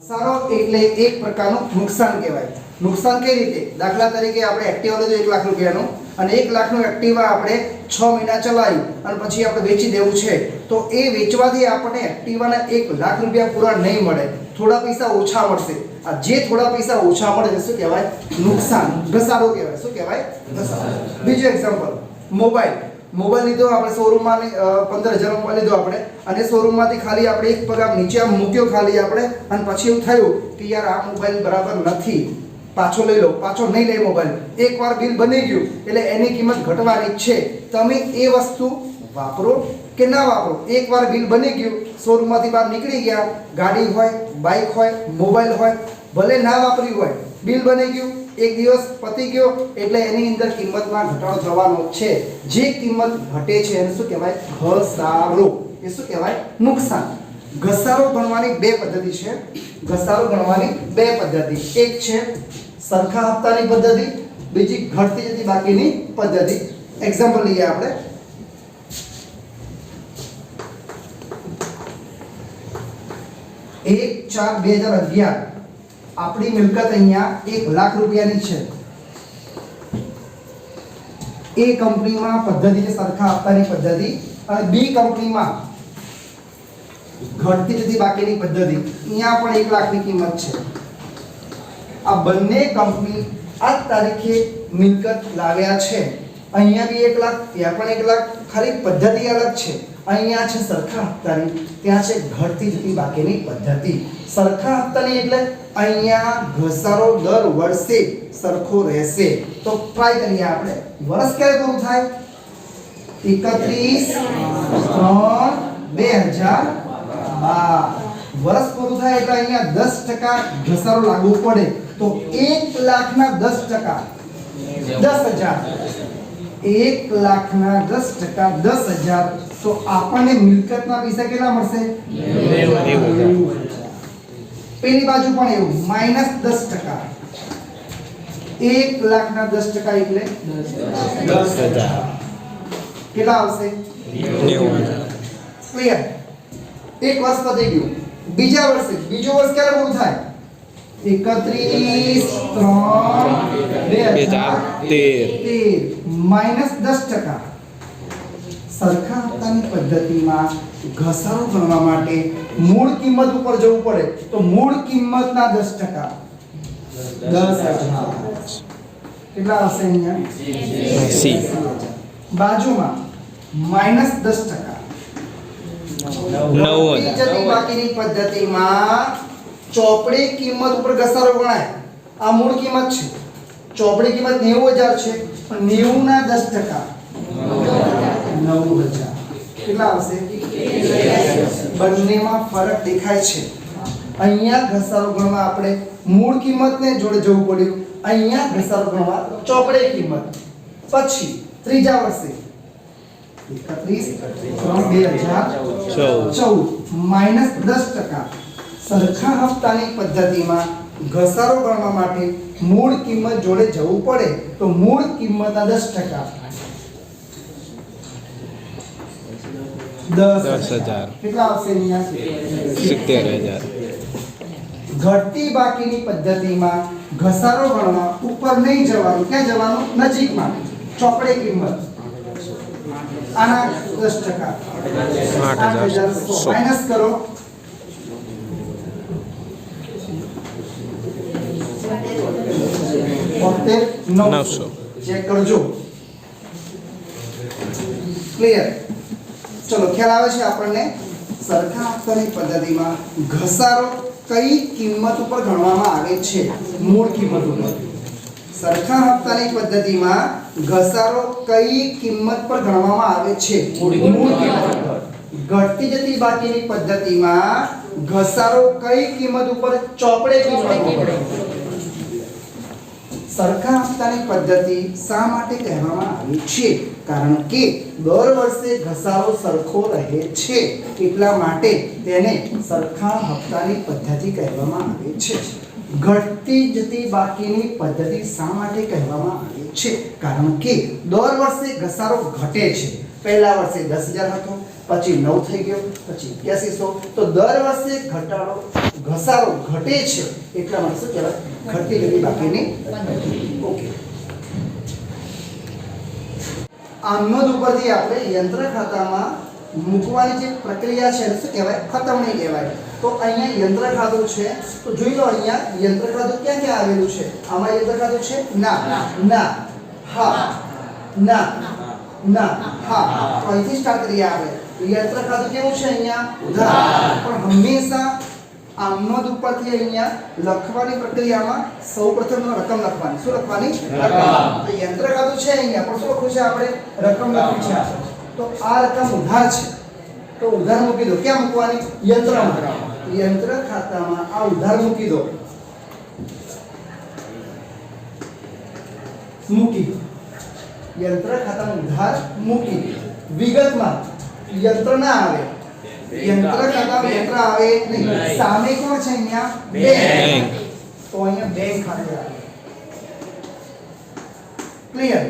ઘસારો એટલે એક પ્રકારનું નુકસાન કહેવાય. નુકસાન કઈ રીતે? દાખલા તરીકે આપણે એક્ટિવા લીધું એક લાખ રૂપિયાનું અને એક લાખનું એક્ટિવા આપણે છ મહિના ચલાવ્યું અને પછી આપણે વેચી દેવું છે. તો એ વેચવાથી આપણને એક્ટિવાના એક લાખ રૂપિયા પૂરા નહીં મળે. થોડા પૈસા ઓછા મળશે. આ જે થોડા પૈસા ઓછા મળે શું કહેવાય? નુકસાન. ઘસારો કહેવાય. શું કહેવાય? ઘસારો. બીજું એક્ઝામ્પલ મોબાઈલ. મોબાઈલ લીધો આપણે શોરૂમમાં પંદર હજાર મોબાઈલ લીધો આપણે. અને શોરૂમમાંથી ખાલી આપણે એક પગાર નીચે આમ મૂક્યો ખાલી આપણે. અને પછી એવું થયું કે યાર આ મોબાઈલ બરાબર નથી. પાછો લઈ લો. પાછો નહીં લે મોબાઈલ. એકવાર બિલ બની ગયું, એટલે એની કિંમત ઘટવાની છે. તમે એ વસ્તુ વાપરો કે ના વાપરો? એકવાર બિલ બની ગયું શોરૂમમાંથી બહાર નીકળી ગયા. ગાડી હોય બાઇક હોય, મોબાઈલ હોય, ભલે ના વાપર્યું હોય બિલ બની ગયું. એક દિવસ પતી ગયો, એટલે એની અંદર કિંમતમાં ઘટાડો થવાનો છે. જે કિંમત ઘટે છે, એને શું કહેવાય? ઘસારો. એ શું કહેવાય? નુકસાન. ઘસારો ગણવાની બે પદ્ધતિ છે. ઘસારો ગણવાની બે પદ્ધતિ. એક છે સરખા હપ્તાની પદ્ધતિ, બીજી ઘટતી જતી બાકીની પદ્ધતિ. એક્ઝામ્પલ લઈએ આપણે. એક ચાર બે હજાર અગિયાર. આપણી મિલકત અહીંયા એક લાખ રૂપિયાની છે. એ કંપનીમાં પદ્ધતિ છે, સરખા આપતાની પદ્ધતિ. અને બી કંપનીમાં ઘટતી જતી બાકીની પદ્ધતિ. અહીંયા પણ એક લાખની કિંમત છે. આ બંને કંપની આ તારીખે મિલકત લાવ્યા છે. અહીંયા બી એક લાખ, ત્યાં પણ એક લાખ. ખાલી પદ્ધતિ અલગ છે. અહીંયા છે સરખા હપ્તાની, ત્યાં છે ઘટતી જતી બાકીની પદ્ધતિ. સરખા હપ્તાની એટલે અહીંયા ઘસારો દર વર્ષે સરખો રહેશે. તો ટ્રાય કરીએ આપણે. વર્ષ ક્યારે પૂરું થાય? એકત્રીસ ત્રણ બે હજાર બાર. વર્ષ પૂરું થાય એટલે અહીંયા દસ ટકા ઘસારો લાગુ પડે. તો એક લાખના દસ ટકા. દસ હજાર. એક લાખના દસ ટકા દસ હજાર તો આપણને મિલકતના પૈસા કેટલા મળશે? પેલી બાજુ પણ એવું માઇનસ દસ ટકા. એક લાખના દસ ટકા એટલે કેટલા આવશે? ક્લિયર એક વર્ષ પતી ગયું. બીજા વર્ષે બીજો વર્ષ ક્યારે પૂરું થાય? એકત્રીસ ત્રણ બે બે હજાર હજાર તેર. તેર. માઇનસ દસ ટકા. સરખા હપ્તાની પદ્ધતિમાં ઘસારો ગણવા માટે મૂળ કિંમત ઉપર જવું પડે. તો મૂળ કિંમતના દસ ટકા. દસ હજાર. કેટલા આવશે અહીંયા? સી બાજુમાં માઇનસ દસ ટકા. નવ બાકીની પદ્ધતિમાં ચોપડી કિંમત ઉપર ઘસારો ગણાય. આ મૂળ કિંમત છે. ચોપડી કિંમત નેવું હજાર છે પણ નેવું ના દસ ટકા. નવું હજાર. કેટલા આવશે? બંનેમાં ફરક દેખાય છે. અહીંયા ઘસારો ગણવા આપણે મૂળ કિંમતને જોડે જવું પડ્યું. અહીંયા ઘસારો ગણવા ચોપડે કિંમત. પછી ત્રીજા વર્ષે. એકત્રીસ ત્રણ બે હજાર ચૌદ. માઇનસ દસ ટકા. સરખા હપ્તાની પદ્ધતિમાં ઘસારો ગણવા માટે મૂળ કિંમત જોડે જવું પડે તો મૂળ કિંમતના દસ ટકા દસ દસ હજાર. કેટલા આવશે સિત્તેર હજાર. ઘટતી બાકીની પદ્ધતિમાં ઘસારો ગણવા ઉપર નહીં જવાનું ક્યાં જવાનું? નજીકમાં. ચોપડે કિંમત. આના દસ ટકા. આઠ હજાર માઇનસ કરો. બોતેર નવસો. ચેક કરજો. ક્લિયર ચલો ખ્યાલ આવે છે આપણને? સરખા હપ્તાની પદ્ધતિમાં ઘસારો કઈ કિંમત ઉપર ગણવામાં આવે છે? મૂળ કિંમત ઉપર. સરખા હપ્તાની પદ્ધતિમાં ઘસારો કઈ કિંમત પર ગણવામાં આવે છે? મૂળ કિંમત પર. ઘટતી જતી બાકીની પદ્ધતિમાં ઘસારો કઈ કિંમત ઉપર ચોપડે કિંમત ઉપર? સરખા હપ્તાની પદ્ધતિ શા માટે કહેવામાં આવી છે? કારણ કે દર વર્ષે ઘસારો સરખો રહે છે. એટલા માટે તેને સરખા હપ્તાની પદ્ધતિ કહેવામાં આવે છે. ઘટતી જતી બાકીની પદ્ધતિ શા માટે કહેવામાં આવે છે? કારણ કે દર વર્ષે ઘસારો ઘટે છે. પહેલા વર્ષે દસ હજાર હતો, પછી નવ થઈ ગયો, પછી એક્યાસીસો તો દર વર્ષે ઘટાડો ઘસારો ઘટે છે એટલા માટે શું કહેવાય? ઘટતી જતી બાકીની ઓકે. આમનોદ ઉપરથી આપણે યંત્ર ખાતામાં મૂકવાની જે પ્રક્રિયા છે શું કહેવાય? ખતમણી કહેવાય. તો અહીંયા યંત્ર ખાતું છે. તો જોઈ લો અહીંયા યંત્ર ખાતું ક્યાં ક્યાં આવેલું છે? આમાં યંત્ર ખાતું છે? ના. ના. હા. ના. ના. હા. તો અહીંથી સ્ટાર્ટ કરીએ આપણે. યંત્ર ખાતું કેવું છે અહીંયા? પણ હંમેશા આમ નોંધ ઉપરથી અહીંયા લખવાની પ્રક્રિયામાં સૌપ્રથમ રકમ લખવાની. શું લખવાની? રકમ. તો યંત્ર ખાતું છે અહીંયા પણ શું લખવું છે આપણે? રકમ લખવી છે તો આ રકમ ઉધાર છે. તો ઉધાર મૂકી દો. ક્યાં મૂકવાની? યંત્રમાં. યંત્ર ખાતામાં આ ઉધાર મૂકી દો. મૂકી. યંત્ર ખાતામાં ઉધાર મૂકી. વિગતમાં યંત્ર ના આવે. યંત્ર ખાતામાં યંત્ર આવે નહીં સામે કોણ છે અહીંયા બેંક. તો અહીંયા બેંક ખાતે આવે ક્લિયર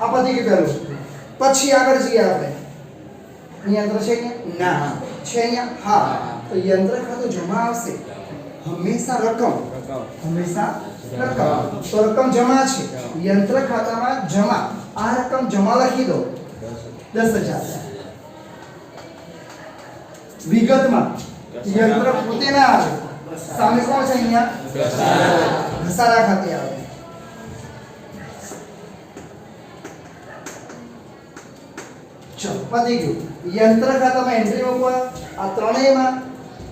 આ પતી ગયું પહેલું પછી આગળ જઈએ આપણે યંત્ર છે કે ના છે અહીંયા હા તો યંત્ર ખાતું જમા આવશે હંમેશા રકમ હંમેશા રકમ તો રકમ જમા છે યંત્ર ખાતામાં જમા આ રકમ જમા લખી દો દસ હજાર વિગતમાં યંત્ર પોતે ના આવે સામે કોણ છે અહીંયા ઘસારા ખાતે આવે ચલો પતી ગયું યંત્ર ખાતામાં એન્ટ્રી મૂકવા આ ત્રણેયમાં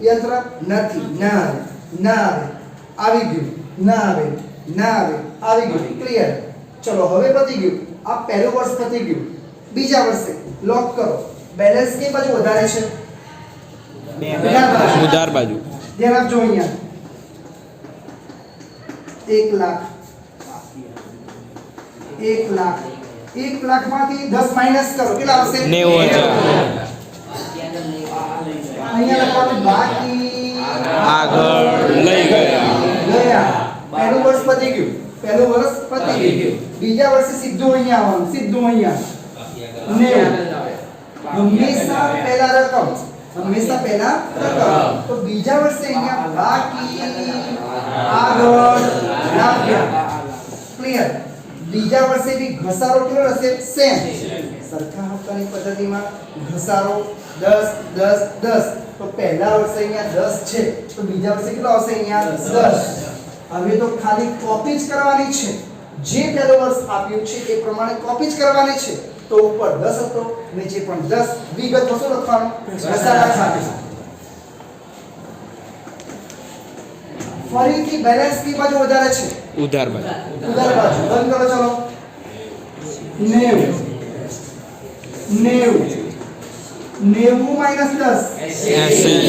યંત્ર નથી ના આવે ના આવે આવી ગયું ના આવે ના આવે આવી ગયું ક્લિયર ચલો હવે પતી ગયું આ પહેલું વર્ષ પતી ગયું બીજા વર્ષે લોક કરો બેલેન્સ કઈ બાજુ વધારે છે। ઉધાર બાજુ. ધ્યાન આપજો અહીંયા. એક લાખ. એક લાખ. એક લાખમાંથી દસ માઇનસ કરો. કેટલા આવશે? નેવું હજાર. અહીંયા લખવાનું બાકી. આગળ લઈ ગયા. ગયા. પહેલું વર્ષ પતી ગયું. પહેલું વર્ષ પતી ગયું. બીજા વર્ષે સીધું અહીંયા આવવાનું. સીધું અહીંયા. નેવું. હંમેશા પહેલા રકમ. હંમેશા પહેલા પ્રથમ તો બીજા વર્ષે અહીંયા બાકી આગળ લાગ્યા ક્લિયર બીજા વર્ષે બી ઘસારો કેવો હશે? સેમ સરખા હપ્તાની પદ્ધતિમાં ઘસારો 10 10 10 તો પહેલા વર્ષે અહીંયા 10 છે. તો બીજા વર્ષે કેટલો આવશે અહીંયા 10 હવે તો ખાલી કોપી જ કરવાની છે. જે પહેલો વર્ષ આપ્યું છે એ પ્રમાણે કોપી જ કરવાની છે. તો ઉપર 10 હતો નીચે પણ 10 વિગતમાં શું લખવાનું લસાઅ સાથે ફરીથી બેલેન્સ કી બાજુ વધારે છે. ઉધાર બાજુ. ઉધાર બાજુ. બંધ કરો ચલો. નેવું. નેવું. નેવું માઇનસ દસ. એંસી.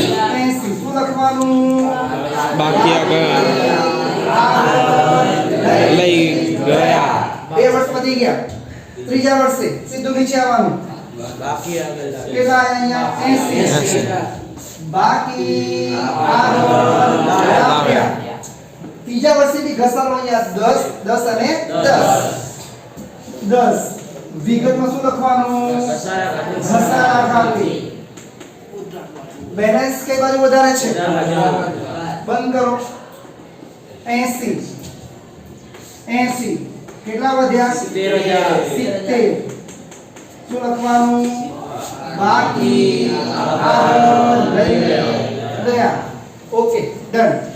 શું લખવાનું? બાકી આગળ. લઈ ગયા. બે વર્ષ પતી ગયા. ત્રીજા વર્ષે સીધું નીચે આવવાનું. કેટલા અહીંયા એંસી એંસી. બાકી આગળ ત્રીજા વર્ષે બી ઘસારો અહીંયા દસ દસ અને દસ. દસ. વિગતમાં શું લખવાનું? ઘસારા ખાતે બેલેન્સ કઈ બાજુ વધારે છે? બંધ કરો. 80 80 કેટલા વધ્યા? 70 શું લખવાનું? બાકી. આગળ લઈ ગયા ઓકે ડન.